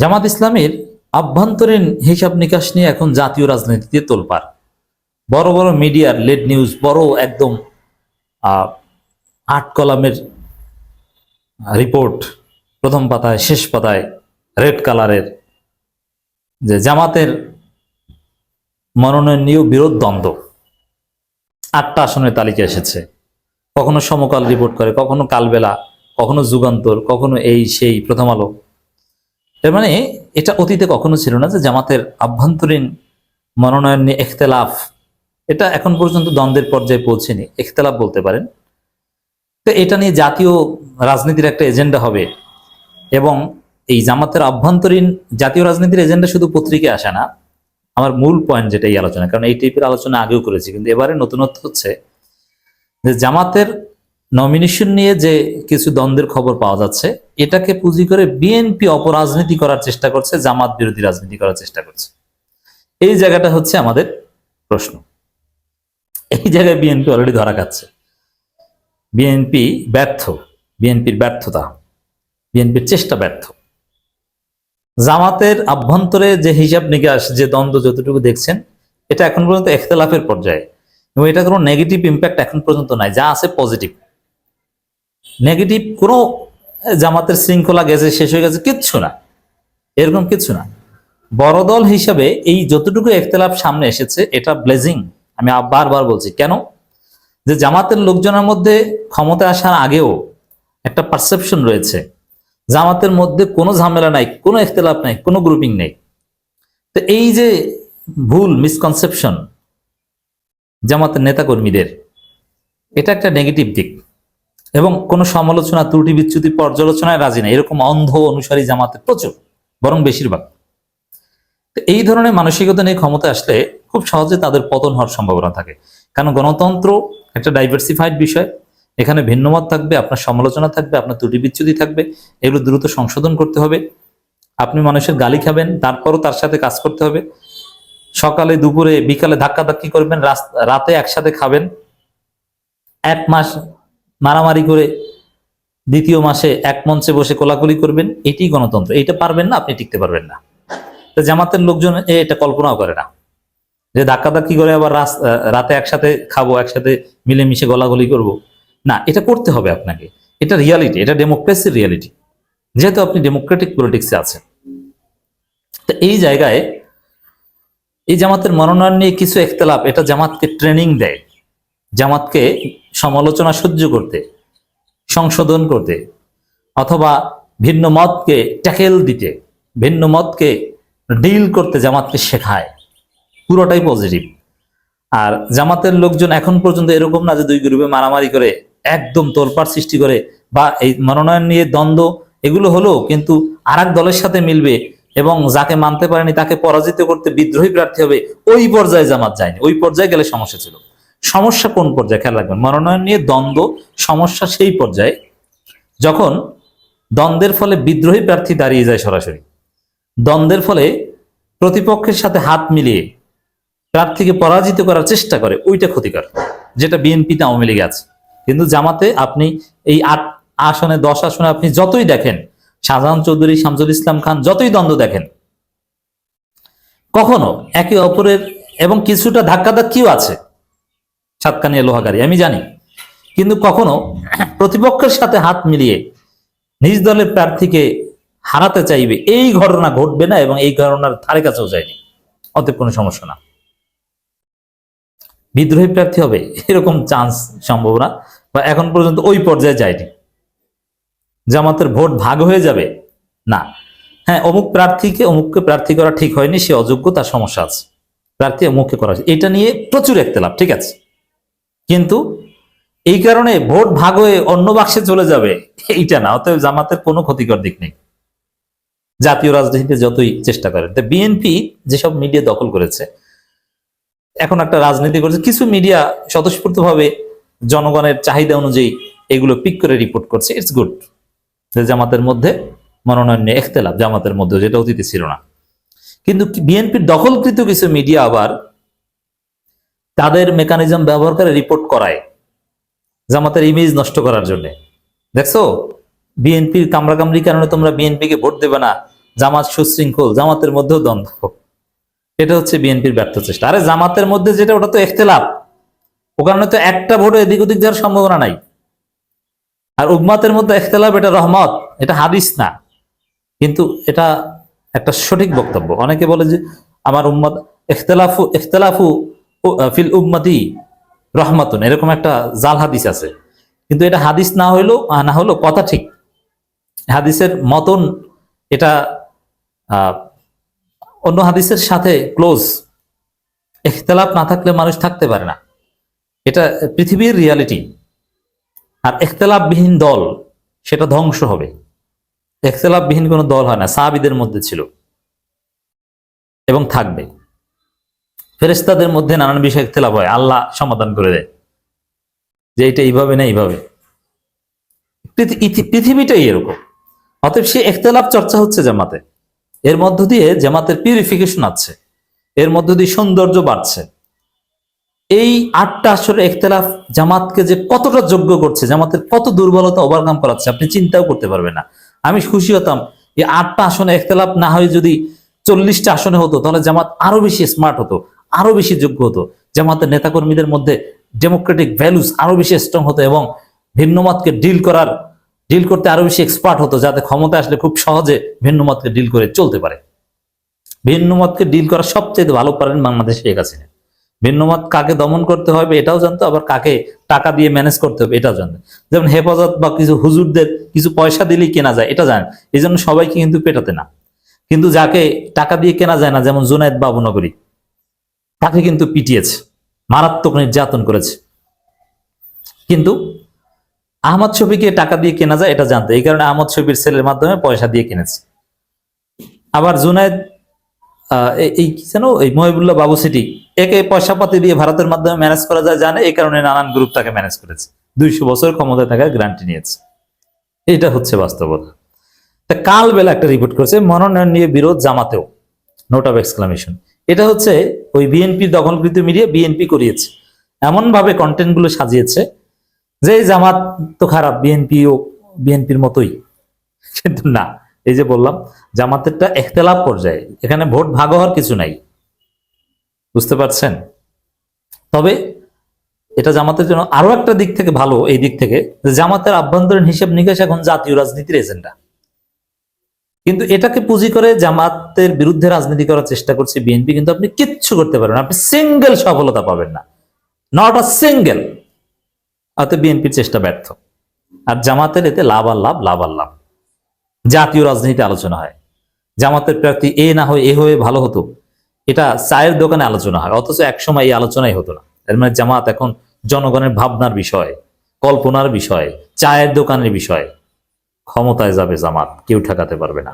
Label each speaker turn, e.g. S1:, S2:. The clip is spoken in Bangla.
S1: জামাত ইসলামের আভ্যন্তরীণ হিসাব নিকাশ নিয়ে এখন জাতীয় রাজনীতিতে তোলপার বড় বড় মিডিয়ার লেড নিউজ, বড় একদম আট কলামের রিপোর্ট, প্রথম পাতায়, শেষ পাতায়, রেড কালারের, যে জামাতের মনোনয়ন নিয়েও বিরোধ দ্বন্দ্ব। আটটা আসনের তালিকা এসেছে। কখনো সমকাল রিপোর্ট করে, কখনো কালবেলা, কখনো যুগান্তর, কখনো এই সেই প্রথম আলো। এর মানে এটা অতীতে কখনো ছিল না যে জামাতের আভ্যন্তরীণ মনোনয়ন নিয়ে এখতেলাফ এটা এখন পর্যন্ত দ্বন্দ্বের পর্যায়ে পৌঁছেনি এখতেলাফ বলতে পারেন। তো এটা নিয়ে জাতীয় রাজনীতির একটা এজেন্ডা হবে এবং এই জামাতের আভ্যন্তরীণ জাতীয় রাজনীতির এজেন্ডা শুধু পত্রিকায় আসে না, আমার মূল পয়েন্ট যেটা এই আলোচনা কারণ এই টাইপের আলোচনা আগেও করেছি, কিন্তু এবারে নতুনত্ব হচ্ছে যে জামাতের নমিনেশন নিয়ে যে কিছু দ্বন্দ্বের খবর পাওয়া যাচ্ছে, এটাকে পুঁজি করে বিএনপি অপরাজনীতি করার চেষ্টা করছে, জামাত বিরোধী রাজনীতি করার চেষ্টা করছে। এই জায়গাটা হচ্ছে আমাদের প্রশ্ন। এই জায়গায় বিএনপি অলরেডি ধরা খাচ্ছে। বিএনপি ব্যর্থ, বিএনপির ব্যর্থতা, বিএনপির চেষ্টা ব্যর্থ। জামাতের আভ্যন্তরে যে হিসাব নিকাশ, যে দ্বন্দ্ব যতটুকু দেখছেন, এটা এখন পর্যন্ত এখতলাফের পর্যায়ে। এবং এটা কোনো নেগেটিভ ইম্প্যাক্ট এখন পর্যন্ত নাই, যা আছে পজিটিভ নেগেটিভ কোনো জামাতের শৃঙ্খলা গেছে, শেষ হয়ে গেছে, কিচ্ছু না। এরকম কিছু না। বড় দল হিসাবে এই যতটুকু একতলাপ সামনে এসেছে, এটা ব্লেজিং আমি বারবার বলছি, কেন? যে জামাতের লোকজনের মধ্যে ক্ষমতা আসার আগেও একটা পারসেপশন রয়েছে। জামাতের মধ্যে কোনো ঝামেলা নাই, কোনো ইখতলাফ নাই, কোনো গ্রুপিং নেই। তো এই যে ভুল মিসকনসেপশন জামাতের নেতাকর্মীদের, এটা একটা নেগেটিভ দিক। এবং কোনো সমালোচনা ত্রুটি বিচ্যুতি পর্যালোচনায় রাজি না। এরকম অন্ধ অনুসারী জামাতে প্রচুর, বরং বেশিরভাগ। এই ধরনের মানসিকতা নিয়ে ক্ষমতা আসলে খুব সহজে তাদের পতন হওয়ার সম্ভাবনা থাকে। কারণ গণতন্ত্র একটা ডাইভার্সিফাইড বিষয়। এখানে ভিন্নমত থাকবে, আপনার সমালোচনা থাকবে, আপনার ত্রুটি বিচ্যুতি থাকবে, এগুলো দ্রুত সংশোধন করতে হবে। আপনি মানুষের গালি খাবেন, তারপরও তার সাথে কাজ করতে হবে। সকালে, দুপুরে, বিকালে ধাক্কাধাক্কি করবেন রাতে একসাথে খাবেন। এক মাস মারামারি করে দ্বিতীয় মাসে এক মঞ্চে বসে কোলাকুলি করবেন, এটি গণতন্ত্র। এটা পারবেন না, আপনি টিকতে পারবেন না। তো জামাতের লোকজন এটা কল্পনাও করে না। যে ধাক্কাধাক্কি করে আবার রাতে একসাথে খাব, একসাথে মিলেমিশে গলাগলি করব। না, এটা করতে হবে আপনাকে। এটা রিয়ালিটি এটা ডেমোক্রেসির রিয়ালিটি যেহেতু আপনি ডেমোক্রেটিক পলিটিক্সে আছেন। তো এই জায়গায় এই জামাতের মনোনয়ন নিয়ে কিছু একতলাপ, এটা জামাতকে ট্রেনিং দেয়। জামাতকে সমালোচনা সহ্য করতে, সংশোধন করতে, অথবা ভিন্ন মতকে ট্যাকেল দিতে, ভিন্ন মতকে ডিল করতে জামাতকে শেখায়। পুরোটাই পজিটিভ আর জামাতের লোকজন এখন পর্যন্ত এরকম না যে দুই গ্রুপে মারামারি করে একদম তোলপাড় সৃষ্টি করে বা এই মনোনয়ন নিয়ে দ্বন্দ্ব, এগুলো হলো কিন্তু আর দলের সাথে মিলবে এবং যাকে মানতে পারেনি তাকে পরাজিত করতে বিদ্রোহী প্রার্থী হবে, ওই পর্যায়ে জামাত যায়নি, ওই পর্যায়ে গেলে সমস্যা ছিল। সমস্যা কোন পর্যায়ে? খেয়াল রাখবেন, মনোনয়ন নিয়ে দ্বন্দ্ব, সমস্যা সেই পর্যায়ে যখন দ্বন্দ্বের ফলে বিদ্রোহী প্রার্থী দাঁড়িয়ে যায় সরাসরি। দ্বন্দ্বের ফলে প্রতিপক্ষের সাথে হাত মিলিয়ে প্রার্থীকে পরাজিত করার চেষ্টা করে, ওইটা ক্ষতিকর, যেটা বিএনপিতে আওয়ামী লীগে আছে। কিন্তু জামাতে আপনি এই আট আসনে, দশ আসনে আপনি যতই দেখেন, শাহজাহান চৌধুরী, শামসুল ইসলাম খান যতই দ্বন্দ্ব দেখেন, কখনো একে অপরের এবং কিছুটা ধাক্কাধাক্কিও আছে। সাতকানিয়া লোহাগারি আমি জানি। কিন্তু কখনো প্রতিপক্ষের সাথে হাত মিলিয়ে নিজ দলের প্রার্থীকে হারাতে চাইবে, এই ঘটনা ঘটবে না এবং এই ঘটনার ধারে কাছেও যায়নি। অতএব কোনো সমস্যা না। বিদ্রোহী প্রার্থী হবে, এরকম চান্স সম্ভব না বা এখন পর্যন্ত ওই পর্যায়ে যায়নি। জামাতের ভোট ভাগ হয়ে যাবে? না। হ্যাঁ অমুক প্রার্থীকে, অমুককে প্রার্থী করা ঠিক হয়নি, সে অযোগ্য, তার সমস্যা আছে। প্রার্থী অমুককে করা। এটা নিয়ে প্রচুর একতে লাভ ঠিক আছে? কিন্তু এই কারণে ভোট ভাগ হয়ে অন্য বাক্সে চলে যাবে, এইটা না। অতএব জামাতের কোনো ক্ষতিকর দিক নেই। জাতীয় রাজনীতিতে যতই চেষ্টা করেন। তা বিএনপি যেসব মিডিয়া দখল করেছে, এখন একটা রাজনীতি করেছে, কিছু মিডিয়া স্বতঃস্ফূর্তভাবে জনগণের চাহিদা অনুযায়ী এগুলো পিক করে রিপোর্ট করছে। ইটস গুড জামাতের মধ্যে মনোনয়ন নিয়ে এখতেলাফ জামাতের মধ্যে যেটা অতীতে ছিল না। কিন্তু বিএনপির দখলকৃত কিছু মিডিয়া আবার তাদের মেকানিজম ব্যবহার করে রিপোর্ট করায়। জামাতের ইমেজ নষ্ট করার জন্য। দেখছ? বিএনপির কামড়াকামড়ির কারণে তোমরা বিএনপিকে ভোট দেবে না। জামাত সুশৃঙ্খল, জামাতের মধ্যেও দ্বন্দ্ব। এটা হচ্ছে বিএনপির ব্যর্থ চেষ্টা। আরে জামাতের মধ্যে যেটা, ওটা তো এখতেলাফ। ওখানে তো একটা ভোটও এদিক ওদিক যাওয়ার সম্ভাবনা নাই। আর উম্মাতের মধ্যে এখতেলাফ, এটা রহমত, এটা হাদিস না। কিন্তু এটা একটা সঠিক বক্তব্য। অনেকে বলে যে, আমার উম্মত এখতলাফু এখতলাফু ফিল উম্মতি রহমাতুন। এরকম একটা জাল হাদিস আছে। কিন্তু এটা হাদিস না হইল না হলো কথা ঠিক। হাদিসের মতন এটা অন্য হাদিসের সাথে ক্লোজ এখতলাফ না থাকলে মানুষ থাকতে পারে না। এটা পৃথিবীর রিয়ালিটি আর এখতলাফবিহীন দল, সেটা ধ্বংস হবে। এখতলাফবিহীন কোনো দল হয় না, সাহাবিদের মধ্যে ছিল। এবং থাকবে। ফেরেস্তাদের মধ্যে নানান বিষয়ে ইখতলাফ হয়, আল্লাহ সমাধান করে দেয়। যে এটা এইভাবে না এইভাবে। পৃথি- পৃথিবীটাই এরকম। অতএব সে এখতলাফ চর্চা হচ্ছে জামাতে। এর মধ্য দিয়ে জামাতের পিউরিফিকেশন আছে। এর মধ্য দিয়ে সৌন্দর্য বাড়ছে। এই আটটা আসলে এখতলাফ জামাতকে যে কতটা যোগ্য করছে, জামাতের কত দুর্বলতা ওভারকাম করাচ্ছে, আপনি চিন্তাও করতে পারবেন না। আমি খুশি হতাম, এই আটটা আসনে এখতলাফ না হয়ে যদি চল্লিশটা আসনে হতো, তাহলে জামাত আরও বেশি স্মার্ট হতো। আরও বেশি যোগ্য হতো। জামাতের নেতাকর্মীদের মধ্যে ডেমোক্রেটিক ভ্যালুস আরও বেশি স্ট্রং হতো এবং ভিন্নমতকে ডিল করার ডিল করতে আরও বেশি এক্সপার্ট হতো, যাতে ক্ষমতা আসলে খুব সহজে ভিন্নমতকে ডিল করে চলতে পারে। ভিন্নমতকে ডিল করা সবচেয়ে ভালো পারেন বাংলাদেশ শেখ হাসিনা। ভিন্নমত কাকে দমন করতে হবে এটাও জানতো আবার কাকে টাকা দিয়ে ম্যানেজ করতে হবে এটাও জানতো যেমন হেফাজত বা কিছু হুজুরদের কিছু পয়সা দিলেই কেনা যায়, এটা জানেন। এই জন্য সবাইকে কিন্তু পেটাতে না। কিন্তু যাকে টাকা দিয়ে কেনা যায় না, যেমন জুনায়দ বাবুনগরী তাকে কিন্তু পিটিয়েছে, মারাত্মক নির্যাতন করেছে। কিন্তু আহমদ শফিকে টাকা দিয়ে কেনা যায়, এটা জানতো। এই কারণে আহমদ শফির ছেলের মাধ্যমে পয়সা দিয়ে কিনেছে। আবার জুনায়দ এই- কি যেন, এই মহিবুল্লাহ বাবু সিটি, একে পয়সা পাতি দিয়ে ভারতের মাধ্যমে ম্যানেজ করা যায়, জানে এই কারণে নানান গ্রুপ তাকে ম্যানেজ করেছে। দুইশো বছর ক্ষমতায় থাকার গ্যারান্টি নিয়েছে। এটা হচ্ছে বাস্তবতা। তা কাল বেলা একটা রিপোর্ট করেছে, মনোনয়ন নিয়ে বিরোধ জামাতেও। নোট অফ এক্সক্লামেশন এটা হচ্ছে ওই বিএনপি দখলকৃত মিডিয়া বিএনপি করিয়েছে এমন ভাবে কন্টেন্টগুলো সাজিয়েছে যে জামাত তো খারাপ বিএনপিও বিএনপির মতোই। কিন্তু না, এই যে বললাম, জামাতেরটা একতেলাপ পর্যায়ে। এখানে ভোট ভাগ হওয়ার কিছু নাই। বুঝতে পারছেন? তবে এটা জামাতের জন্য আরও একটা দিক থেকে ভালো, এই দিক থেকে জামাতের আভ্যন্তরীণ হিসেব নিকাশ এখন জাতীয় রাজনীতির এজেন্ডা। কিন্তু এটাকে পুঁজি করে জামাতের বিরুদ্ধে রাজনীতি করার চেষ্টা করছে বিএনপি, কিন্তু আপনি কিচ্ছু করতে পারবেন আপনি সিঙ্গেল সফলতা পাবেন না। নট আ সিঙ্গেল অতএব বিএনপির চেষ্টা ব্যর্থ। আর জামাতের এতে লাভ আর লাভ লাভ আর লাভ। জাতীয় রাজনীতিতে আলোচনা হয়। জামাতের প্রার্থী এ না হয়ে, এ হয়ে ভালো হতো। এটা চায়ের দোকানে আলোচনা হয়, অথচ একসময় এই আলোচনাই হতো না। এর মানে জামাত এখন জনগণের ভাবনার বিষয়, কল্পনার বিষয়, চায়ের দোকানের বিষয়। ক্ষমতায় যাবে জামাত কেউ ঠেকাতে পারবে না।